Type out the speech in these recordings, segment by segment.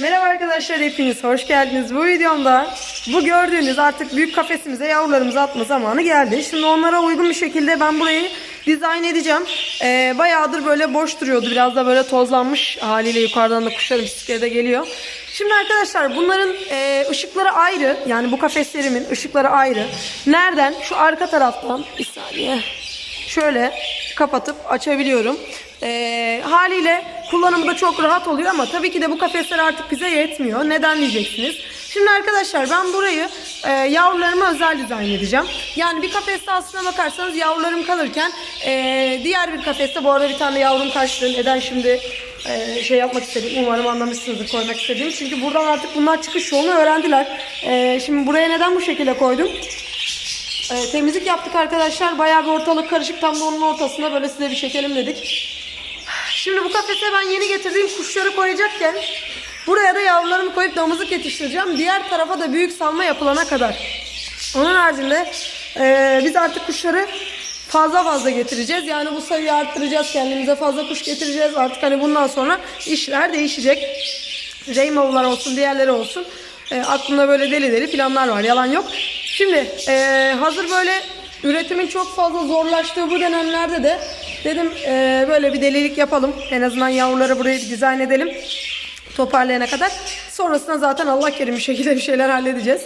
Merhaba arkadaşlar hepiniz hoş geldiniz. Bu videomda bu gördüğünüz artık büyük kafesimize yavrularımızı atma zamanı geldi. Şimdi onlara uygun bir şekilde ben burayı dizayn edeceğim. Ee, bayağıdır böyle boş duruyordu. Biraz da böyle tozlanmış haliyle yukarıdan da kuşların pislikleri de geliyor. Şimdi arkadaşlar bunların e, ışıkları ayrı. Yani bu kafeslerimin ışıkları ayrı. Nereden? Şu arka taraftan. Bir saniye. Şöyle kapatıp açabiliyorum. Ee, haliyle kullanımı da çok rahat oluyor ama tabii ki de bu kafesler artık bize yetmiyor. Neden diyeceksiniz? Şimdi arkadaşlar ben burayı e, yavrularıma özel dizayn edeceğim. Yani bir kafeste aslına bakarsanız yavrularım kalırken e, diğer bir kafeste bu arada bir tane yavrum kaçtı. Neden şimdi e, şey yapmak istedim. Umarım anlamışsınızdır koymak istediğim. Çünkü buradan artık bunlar çıkış yolunu öğrendiler. E, şimdi buraya neden bu şekilde koydum? Ee, temizlik yaptık arkadaşlar. Bayağı bir ortalık karışık. Tam da onun ortasında böyle size bir çekelim dedik. Şimdi bu kafese ben yeni getirdiğim kuşları koyacakken buraya da yavrularımı koyup damızlık yetiştireceğim. Diğer tarafa da büyük salma yapılana kadar. Onun haricinde e, biz artık kuşları fazla fazla getireceğiz. Yani bu sayıyı arttıracağız. Kendimize fazla kuş getireceğiz. Artık hani bundan sonra işler değişecek. Rainbow'lar olsun, diğerleri olsun. E, aklımda böyle deli deli planlar var. Yalan yok. Şimdi e, hazır böyle üretimin çok fazla zorlaştığı bu dönemlerde de dedim e, böyle bir delilik yapalım. En azından yavruları burayı bir dizayn edelim. Toparlayana kadar. Sonrasında zaten Allah kerim bir şekilde bir şeyler halledeceğiz.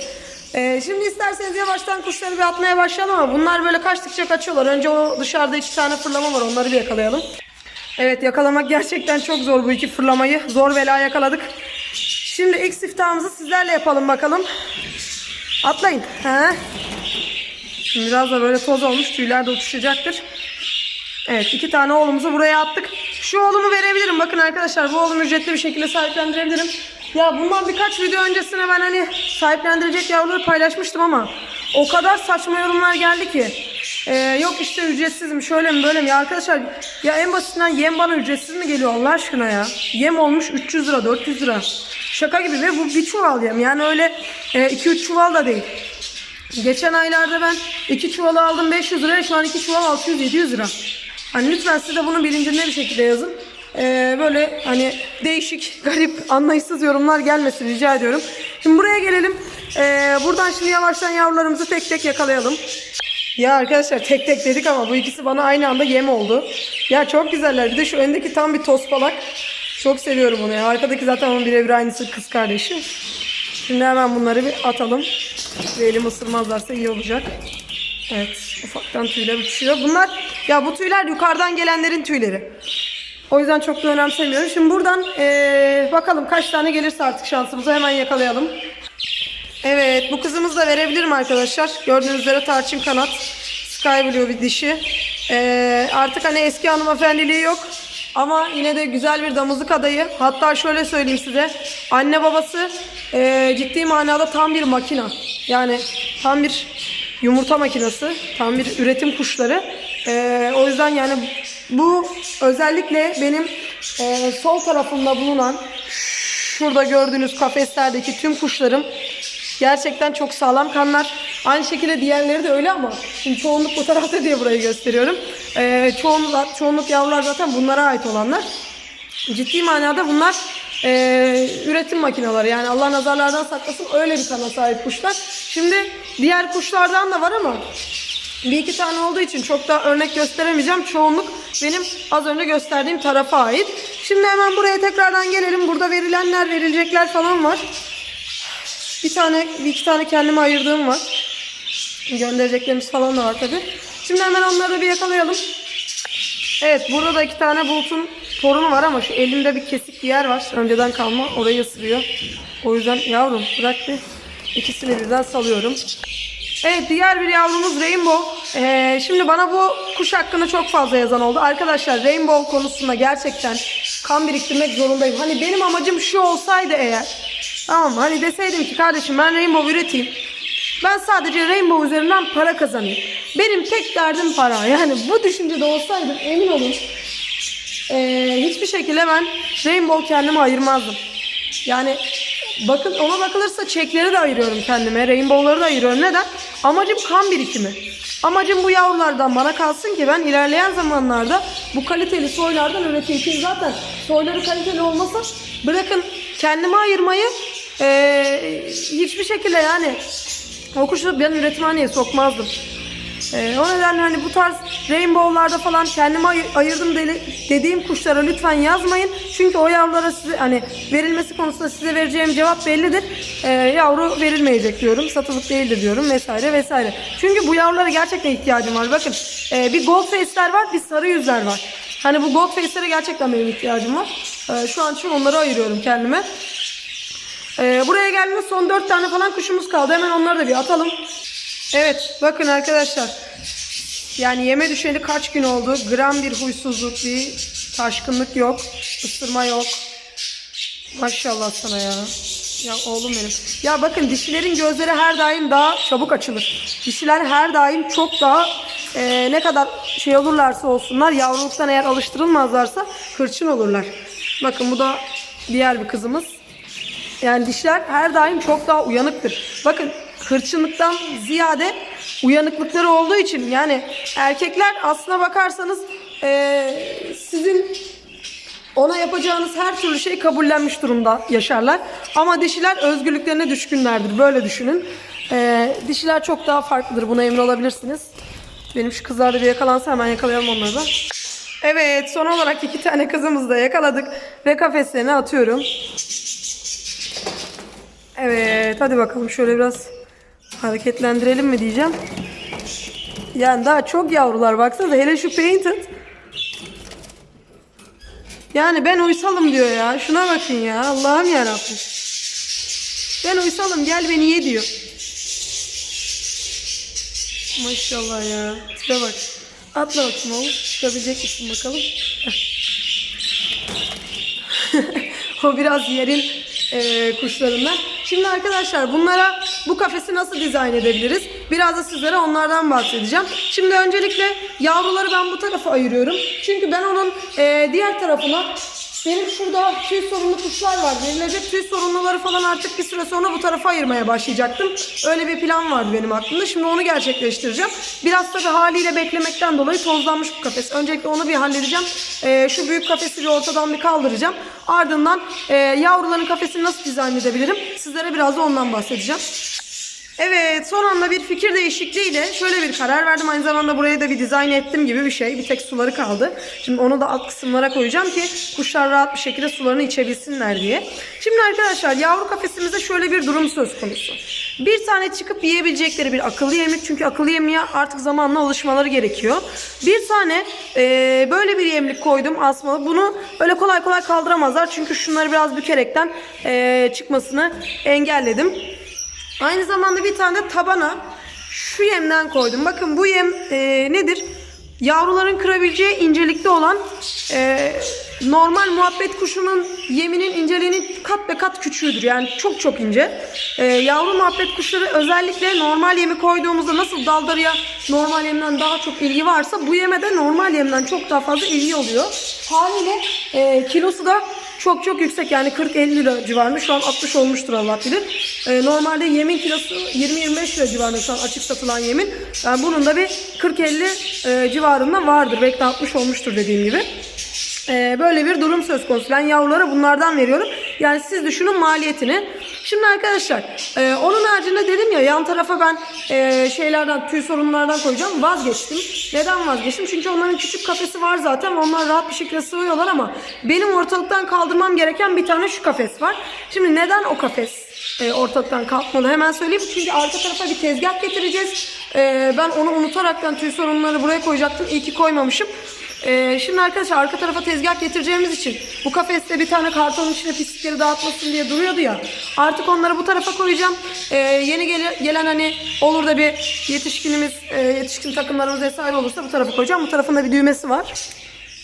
E, şimdi isterseniz yavaştan kuşları bir atmaya başlayalım ama bunlar böyle kaçtıkça kaçıyorlar. Önce o dışarıda iki tane fırlama var onları bir yakalayalım. Evet yakalamak gerçekten çok zor bu iki fırlamayı. Zor bela yakaladık. Şimdi ilk siftahımızı sizlerle yapalım bakalım. Atlayın. He. Şimdi biraz da böyle toz olmuş. Tüyler de uçuşacaktır. Evet iki tane oğlumuzu buraya attık. Şu oğlumu verebilirim. Bakın arkadaşlar bu oğlumu ücretli bir şekilde sahiplendirebilirim. Ya bundan birkaç video öncesine ben hani sahiplendirecek yavruları paylaşmıştım ama o kadar saçma yorumlar geldi ki. Ee, yok işte ücretsizim şöyle mi böyle mi ya arkadaşlar ya en basitinden yem bana ücretsiz mi geliyor Allah aşkına ya yem olmuş 300 lira 400 lira şaka gibi ve bu bir çuval yem yani öyle 2-3 çuval da değil Geçen aylarda ben iki çuvalı aldım 500 liraya şu an iki çuval 600-700 lira. Hani lütfen siz de bunu bilincinde bir şekilde yazın. Ee, böyle hani değişik, garip, anlayışsız yorumlar gelmesin rica ediyorum. Şimdi buraya gelelim. Ee, buradan şimdi yavaştan yavrularımızı tek tek yakalayalım. Ya arkadaşlar tek tek dedik ama bu ikisi bana aynı anda yem oldu. Ya çok güzeller. Bir de şu öndeki tam bir tospalak. Çok seviyorum onu ya. Arkadaki zaten onun birebir aynısı kız kardeşi. Şimdi hemen bunları bir atalım. Ve elim ısırmazlarsa iyi olacak. Evet ufaktan tüyler uçuyor. Bunlar ya bu tüyler yukarıdan gelenlerin tüyleri. O yüzden çok da önemsemiyorum. Şimdi buradan eee, bakalım kaç tane gelirse artık şansımıza hemen yakalayalım. Evet bu kızımızı da verebilirim arkadaşlar. Gördüğünüz üzere tarçın kanat. Sky Blue bir dişi. Ee, artık hani eski hanımefendiliği yok. Ama yine de güzel bir damızlık adayı. Hatta şöyle söyleyeyim size. Anne babası ee, ciddi manada tam bir makina. Yani tam bir yumurta makinesi. Tam bir üretim kuşları. Ee, o yüzden yani bu özellikle benim ee, sol tarafımda bulunan şurada gördüğünüz kafeslerdeki tüm kuşlarım Gerçekten çok sağlam kanlar. Aynı şekilde diğerleri de öyle ama şimdi çoğunluk bu tarafta diye burayı gösteriyorum. Ee, çoğunluk, çoğunluk yavrular zaten bunlara ait olanlar. Ciddi manada bunlar ee, üretim makineleri. Yani Allah nazarlardan saklasın öyle bir kana sahip kuşlar. Şimdi diğer kuşlardan da var ama bir iki tane olduğu için çok da örnek gösteremeyeceğim. Çoğunluk benim az önce gösterdiğim tarafa ait. Şimdi hemen buraya tekrardan gelelim. Burada verilenler, verilecekler falan var. Bir tane, bir iki tane kendime ayırdığım var. Göndereceklerimiz falan da var tabi. Şimdi hemen onları bir yakalayalım. Evet burada da iki tane bulutun torunu var ama şu elimde bir kesik bir yer var. Önceden kalma orayı ısırıyor. O yüzden yavrum bırak bir. İkisini birden salıyorum. Evet diğer bir yavrumuz Rainbow. Ee, şimdi bana bu kuş hakkında çok fazla yazan oldu. Arkadaşlar Rainbow konusunda gerçekten kan biriktirmek zorundayım. Hani benim amacım şu olsaydı eğer. Tamam? Hani deseydim ki kardeşim ben Rainbow üreteyim. Ben sadece Rainbow üzerinden para kazanayım. Benim tek derdim para. Yani bu düşüncede olsaydım emin olun ee, hiçbir şekilde ben Rainbow kendime ayırmazdım. Yani bakın ona bakılırsa çekleri de ayırıyorum kendime. Rainbow'ları da ayırıyorum. Neden? Amacım kan birikimi. Amacım bu yavrulardan bana kalsın ki ben ilerleyen zamanlarda bu kaliteli soylardan üreteyim. Ki zaten soyları kaliteli olmasa bırakın kendime ayırmayı e, hiçbir şekilde yani o ben üretimhaneye sokmazdım. Ee, o nedenle hani bu tarz rainbow'larda falan kendime ay- ayırdım deli- dediğim kuşlara lütfen yazmayın. Çünkü o yavrulara size hani verilmesi konusunda size vereceğim cevap bellidir. Ee, yavru verilmeyecek diyorum. Satılık değildir diyorum vesaire vesaire. Çünkü bu yavrulara gerçekten ihtiyacım var. Bakın e, bir gold face'ler var bir sarı yüzler var. Hani bu gold face'lere gerçekten benim ihtiyacım var. Ee, şu an için onları ayırıyorum kendime. Ee, buraya geldiğimde son 4 tane falan kuşumuz kaldı. Hemen onları da bir atalım. Evet bakın arkadaşlar. Yani yeme düşeli kaç gün oldu? Gram bir huysuzluk, bir taşkınlık yok. ısırma yok. Maşallah sana ya. Ya oğlum benim. Ya bakın dişilerin gözleri her daim daha çabuk açılır. Dişiler her daim çok daha e, ne kadar şey olurlarsa olsunlar yavruluktan eğer alıştırılmazlarsa hırçın olurlar. Bakın bu da diğer bir kızımız. Yani dişler her daim çok daha uyanıktır. Bakın hırçınlıktan ziyade uyanıklıkları olduğu için yani erkekler aslına bakarsanız eee, sizin ona yapacağınız her türlü şey kabullenmiş durumda yaşarlar. Ama dişiler özgürlüklerine düşkünlerdir. Böyle düşünün. Eee, dişiler çok daha farklıdır. Buna emin olabilirsiniz. Benim şu kızlarda bir yakalansa hemen yakalayalım onları da. Evet son olarak iki tane kızımızı da yakaladık ve kafeslerine atıyorum. Evet hadi bakalım şöyle biraz hareketlendirelim mi diyeceğim. Yani daha çok yavrular baksanıza hele şu painted. Yani ben uysalım diyor ya. Şuna bakın ya. Allah'ım yarabbim. Ben uysalım gel beni ye diyor. Maşallah ya. Tipe bak. Atla bakayım oğlum. Çıkabilecek misin bakalım. o biraz yerin e, kuşlarından. Şimdi arkadaşlar bunlara bu kafesi nasıl dizayn edebiliriz? Biraz da sizlere onlardan bahsedeceğim. Şimdi öncelikle yavruları ben bu tarafa ayırıyorum. Çünkü ben onun e, diğer tarafına benim şurada tüy sorunlu kuşlar var. Verilecek tüy sorunluları falan artık bir süre sonra bu tarafa ayırmaya başlayacaktım. Öyle bir plan vardı benim aklımda. Şimdi onu gerçekleştireceğim. Biraz tabii haliyle beklemekten dolayı tozlanmış bu kafes. Öncelikle onu bir halledeceğim. Ee, şu büyük kafesi bir ortadan bir kaldıracağım. Ardından e, yavruların kafesini nasıl dizayn edebilirim? Sizlere biraz da ondan bahsedeceğim. Evet son anda bir fikir değişikliğiyle şöyle bir karar verdim. Aynı zamanda buraya da bir dizayn ettim gibi bir şey. Bir tek suları kaldı. Şimdi onu da alt kısımlara koyacağım ki kuşlar rahat bir şekilde sularını içebilsinler diye. Şimdi arkadaşlar yavru kafesimizde şöyle bir durum söz konusu. Bir tane çıkıp yiyebilecekleri bir akıllı yemlik. Çünkü akıllı yemliğe artık zamanla alışmaları gerekiyor. Bir tane e, böyle bir yemlik koydum asmalı. Bunu öyle kolay kolay kaldıramazlar. Çünkü şunları biraz bükerekten e, çıkmasını engelledim. Aynı zamanda bir tane de tabana şu yemden koydum. Bakın bu yem e, nedir? Yavruların kırabileceği incelikte olan e, normal muhabbet kuşunun yeminin inceliğinin kat be kat küçüğüdür. Yani çok çok ince. E, yavru muhabbet kuşları özellikle normal yemi koyduğumuzda nasıl daldarıya normal yemden daha çok ilgi varsa bu yeme de normal yemden çok daha fazla ilgi oluyor. Haliyle e, kilosu da çok çok yüksek yani 40-50 lira civarında şu an 60 olmuştur Allah bilir. Ee, normalde yemin kilosu 20-25 lira civarında şu an açık satılan yemin. Yani bunun da bir 40-50 e, civarında vardır. Belki de 60 olmuştur dediğim gibi. Ee, böyle bir durum söz konusu. Ben yavrulara bunlardan veriyorum. Yani siz düşünün maliyetini. Şimdi arkadaşlar e, onun haricinde dedim ya yan tarafa ben e, şeylerden tüy sorunlardan koyacağım. Vazgeçtim. Neden vazgeçtim? Çünkü onların küçük kafesi var zaten. Onlar rahat bir şekilde sığıyorlar ama benim ortalıktan kaldırmam gereken bir tane şu kafes var. Şimdi neden o kafes e, ortalıktan kalkmalı hemen söyleyeyim. Çünkü arka tarafa bir tezgah getireceğiz. E, ben onu unutaraktan tüy sorunları buraya koyacaktım. İyi ki koymamışım. Ee, şimdi arkadaşlar arka tarafa tezgah getireceğimiz için bu kafeste bir tane kartonun içine pislikleri dağıtmasın diye duruyordu ya. Artık onları bu tarafa koyacağım. Ee, yeni gele- gelen hani olur da bir yetişkinimiz, e, yetişkin takımlarımız vesaire olursa bu tarafa koyacağım. Bu tarafında bir düğmesi var.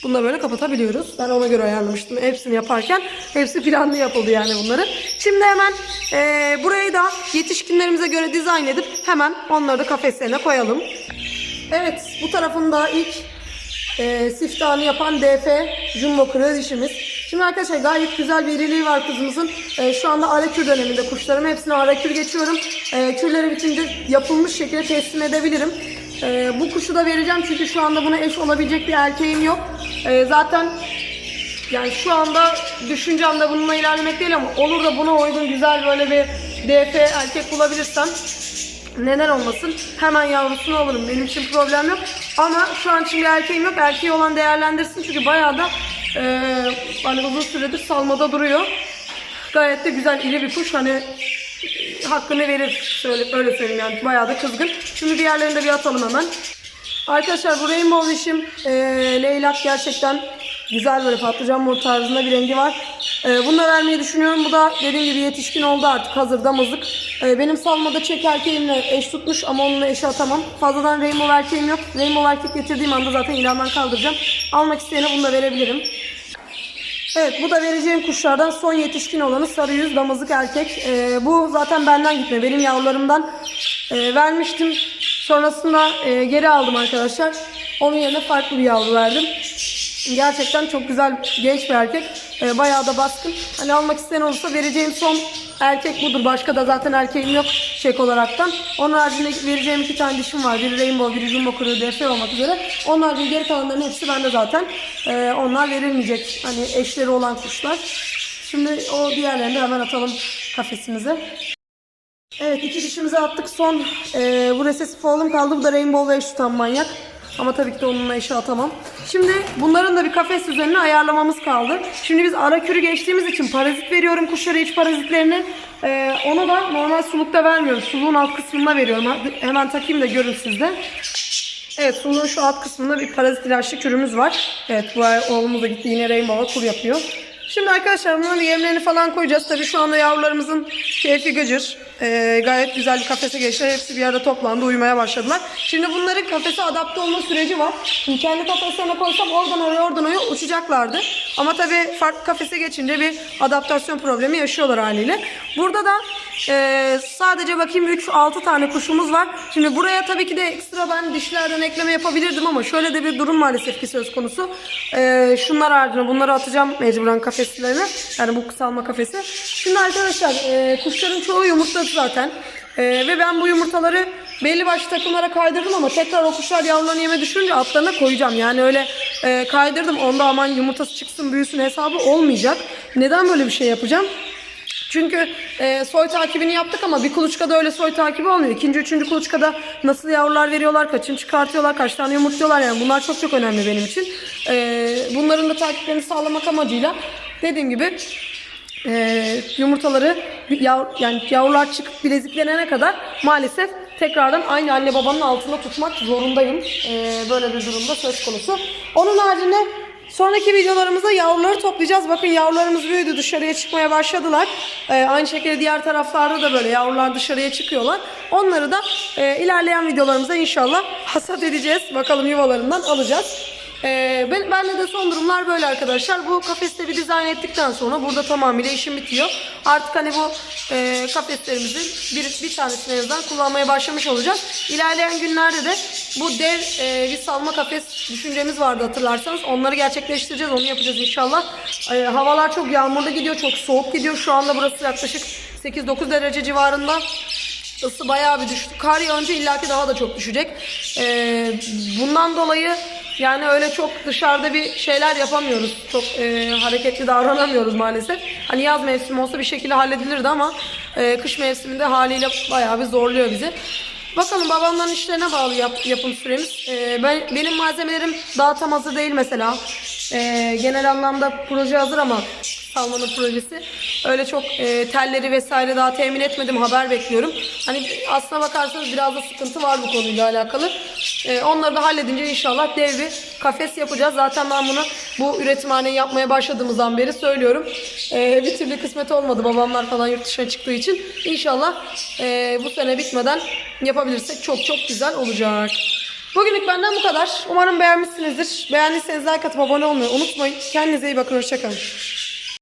Bunu da böyle kapatabiliyoruz. Ben ona göre ayarlamıştım hepsini yaparken. Hepsi planlı yapıldı yani bunları. Şimdi hemen e, burayı da yetişkinlerimize göre dizayn edip hemen onları da kafeslerine koyalım. Evet bu tarafında ilk e, siftahını yapan DF Jumbo Kırı dişimiz. Şimdi arkadaşlar gayet güzel bir iriliği var kızımızın. E, şu anda arakür döneminde kuşlarım. Hepsine arakür geçiyorum. E, kürleri bitince yapılmış şekilde teslim edebilirim. E, bu kuşu da vereceğim çünkü şu anda buna eş olabilecek bir erkeğim yok. E, zaten yani şu anda düşüncem de bununla ilerlemek değil ama olur da buna uygun güzel böyle bir DF erkek bulabilirsem neden olmasın? Hemen yavrusunu alırım. Benim için problem yok. Ama şu an bir erkeğim yok. Erkeği olan değerlendirsin. Çünkü bayağı da e, hani uzun süredir salmada duruyor. Gayet de güzel iri bir kuş. Hani e, hakkını verir. Söyle, öyle söyleyeyim yani. Bayağı da kızgın. Şimdi diğerlerini de bir atalım hemen. Arkadaşlar bu Rainbow Wish'im e, leylak gerçekten güzel böyle patlıcan mor tarzında bir rengi var. E, bunu da vermeyi düşünüyorum. Bu da dediğim gibi yetişkin oldu artık hazır damızlık. E, benim salmada çek erkeğimle eş tutmuş ama onunla eşi atamam. Fazladan Rainbow erkeğim yok. Rainbow erkek getirdiğim anda zaten ilandan kaldıracağım. Almak isteyene bunu da verebilirim. Evet bu da vereceğim kuşlardan son yetişkin olanı sarı yüz damızlık erkek. Ee, bu zaten benden gitme. Benim yavrularımdan vermiştim. Sonrasında e, geri aldım arkadaşlar. Onun yerine farklı bir yavru verdim. Gerçekten çok güzel genç bir erkek. Ee, bayağı da baskın. Hani almak isteyen olursa vereceğim son erkek budur. Başka da zaten erkeğim yok çek olaraktan. Onun haricinde vereceğim iki tane dişim var. Biri Rainbow, biri Jumbo Kuru, DF olmak üzere. Onun haricinde geri kalanların hepsi bende zaten. Ee, onlar verilmeyecek. Hani eşleri olan kuşlar. Şimdi o diğerlerini de hemen atalım kafesimize. Evet iki dişimizi attık. Son e, bu resesif oğlum kaldı. Bu da Rainbow ve eş tutan manyak. Ama tabii ki de onunla eşi atamam. Şimdi bunların da bir kafes düzenini ayarlamamız kaldı. Şimdi biz ara kürü geçtiğimiz için parazit veriyorum kuşlara iç parazitlerini. E, onu da normal sulukta vermiyorum. Suluğun alt kısmında veriyorum. Hemen takayım da görün siz de. Evet suluğun şu alt kısmında bir parazit ilaçlı kürümüz var. Evet bu oğlumuz da gitti yine Rainbow'a kur yapıyor. Şimdi arkadaşlar bunların yemlerini falan koyacağız. Tabii şu anda yavrularımızın keyfi gıcır. Ee, gayet güzel bir kafese geçtiler. Hepsi bir arada toplandı. Uyumaya başladılar. Şimdi bunların kafese adapte olma süreci var. Şimdi kendi kafeslerine koysam oradan oraya oradan oraya uçacaklardı. Ama tabii farklı kafese geçince bir adaptasyon problemi yaşıyorlar haliyle. Burada da e, sadece bakayım 3-6 tane kuşumuz var. Şimdi buraya tabii ki de ekstra ben dişlerden ekleme yapabilirdim ama şöyle de bir durum maalesef ki söz konusu. E, şunlar haricinde bunları atacağım mecburen kafeslerine. Yani bu kısalma kafesi. Şimdi arkadaşlar e, kuşların çoğu yumurtladı zaten. E, ve ben bu yumurtaları belli başlı takımlara kaydırdım ama tekrar o kuşlar yavrularını yeme düşünce altlarına koyacağım. Yani öyle e, kaydırdım onda aman yumurtası çıksın büyüsün hesabı olmayacak. Neden böyle bir şey yapacağım? Çünkü e, soy takibini yaptık ama bir kuluçkada öyle soy takibi olmuyor. İkinci, üçüncü kuluçkada nasıl yavrular veriyorlar, kaçını çıkartıyorlar, kaç tane yumurtluyorlar yani bunlar çok çok önemli benim için. E, bunların da takiplerini sağlamak amacıyla dediğim gibi e, yumurtaları yav, yani yavrular çıkıp bileziklenene kadar maalesef tekrardan aynı anne babanın altında tutmak zorundayım. E, böyle bir durumda söz konusu. Onun haricinde Sonraki videolarımızda yavruları toplayacağız. Bakın yavrularımız büyüdü dışarıya çıkmaya başladılar. Ee, aynı şekilde diğer taraflarda da böyle yavrular dışarıya çıkıyorlar. Onları da e, ilerleyen videolarımızda inşallah hasat edeceğiz. Bakalım yuvalarından alacağız. Ee, ben, de son durumlar böyle arkadaşlar. Bu kafeste bir dizayn ettikten sonra burada tamamıyla işim bitiyor. Artık hani bu e, kafeslerimizin bir, bir tanesini en kullanmaya başlamış olacağız. İlerleyen günlerde de bu dev e, bir salma kafes düşüncemiz vardı hatırlarsanız. Onları gerçekleştireceğiz. Onu yapacağız inşallah. E, havalar çok yağmurlu gidiyor. Çok soğuk gidiyor. Şu anda burası yaklaşık 8-9 derece civarında. Isı bayağı bir düştü. Kar yağınca illaki daha da çok düşecek. Ee, bundan dolayı yani öyle çok dışarıda bir şeyler yapamıyoruz. Çok e, hareketli davranamıyoruz maalesef. Hani yaz mevsimi olsa bir şekilde halledilirdi ama e, kış mevsiminde haliyle bayağı bir zorluyor bizi. Bakalım babamların işlerine bağlı yap- yapım süremiz. Ee, ben benim malzemelerim daha tam hazır değil mesela. Ee, genel anlamda proje hazır ama salmanın projesi. Öyle çok e, telleri vesaire daha temin etmedim. Haber bekliyorum. Hani aslına bakarsanız biraz da sıkıntı var bu konuyla alakalı. Ee, onları da halledince inşallah dev bir kafes yapacağız. Zaten ben bunu bu üretimhaneyi yapmaya başladığımızdan beri söylüyorum. Ee, bir türlü kısmet olmadı babamlar falan yurt dışına çıktığı için. İnşallah e, bu sene bitmeden yapabilirsek çok çok güzel olacak. Bugünlük benden bu kadar. Umarım beğenmişsinizdir. Beğendiyseniz like atıp abone olmayı unutmayın. Kendinize iyi bakın. Hoşçakalın.